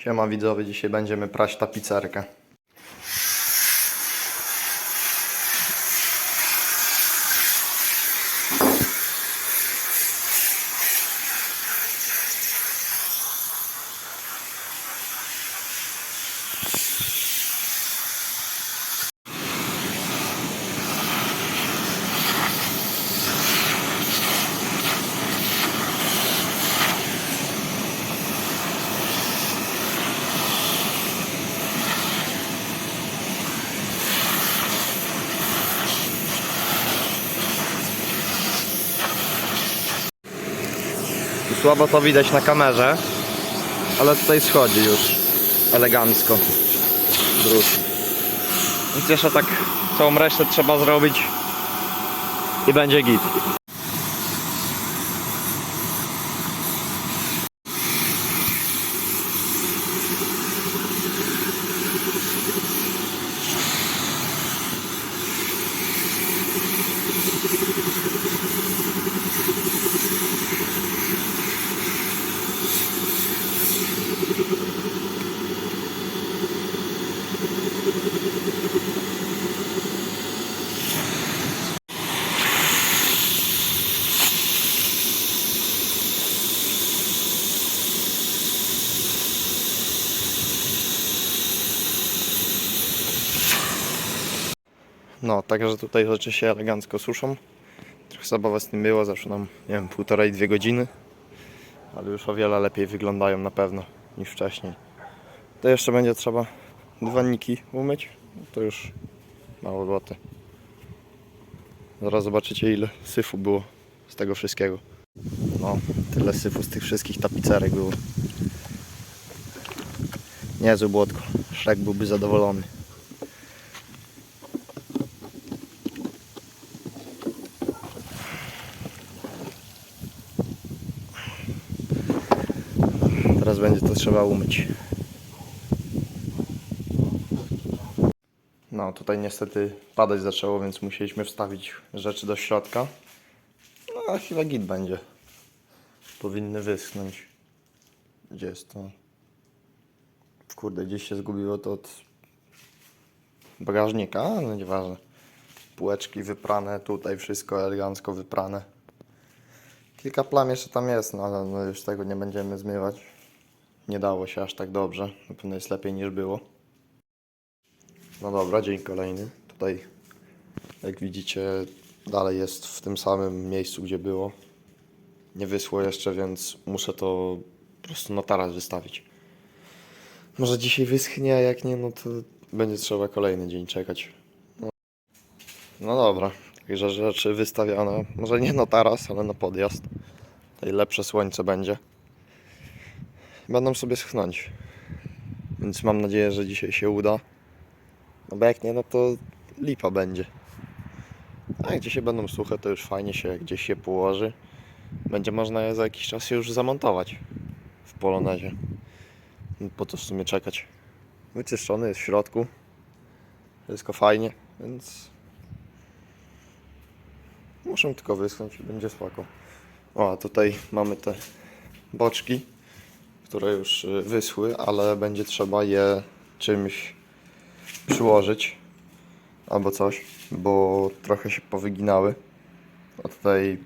Siema widzowie, dzisiaj będziemy prać tapicerkę. Słabo to widać na kamerze, ale tutaj schodzi już elegancko drut. Więc jeszcze tak całą resztę trzeba zrobić i będzie git. No, także tutaj rzeczy się elegancko suszą. Trochę zabawa z tym było, zeszło nam, nie wiem, półtorej, dwie godziny. Ale już o wiele lepiej wyglądają na pewno niż wcześniej. To jeszcze będzie trzeba dywanniki umyć. To już mało roboty. Zaraz zobaczycie ile syfu było z tego wszystkiego. No, tyle syfu z tych wszystkich tapicerek było. Niezły błotko. Szrek byłby zadowolony. Teraz będzie to trzeba umyć. No, tutaj niestety padać zaczęło, więc musieliśmy wstawić rzeczy do środka. No, a chyba git będzie. Powinny wyschnąć. Gdzie jest to? Kurde, gdzieś się zgubiło to od bagażnika, no nieważne. Półeczki wyprane, tutaj wszystko elegancko wyprane. Kilka plam jeszcze tam jest, no ale no już tego nie będziemy zmywać. Nie dało się aż tak dobrze. Na pewno jest lepiej niż było. No dobra, dzień kolejny. Tutaj, jak widzicie, dalej jest w tym samym miejscu, gdzie było. Nie wyschło jeszcze, więc muszę to po prostu na taras wystawić. Może dzisiaj wyschnie, a jak nie, no to będzie trzeba kolejny dzień czekać. No, no dobra, także rzeczy wystawione. Może nie na taras, ale na podjazd. Tutaj lepsze słońce będzie. Będą sobie schnąć. Więc mam nadzieję, że dzisiaj się uda. No bo jak nie, no to lipa będzie. A jak dzisiaj będą suche, to już fajnie się gdzieś się położy. Będzie można je za jakiś czas już zamontować w polonezie. Po to w sumie czekać. Wyczyszczony jest w środku. Wszystko fajnie, więc muszę tylko wyschnąć i będzie spoko. O, a tutaj mamy te boczki, które już y, wyschły, ale będzie trzeba je czymś przyłożyć albo coś, bo trochę się powyginały od tej,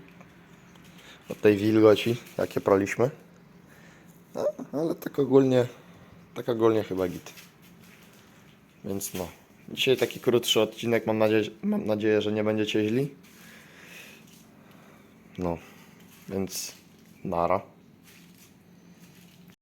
od tej wilgoci, jakie praliśmy. No, ale tak ogólnie, tak ogólnie chyba git. Więc no. Dzisiaj taki krótszy odcinek, mam nadzieję, mam nadzieję, że nie będziecie źli. No, więc nara.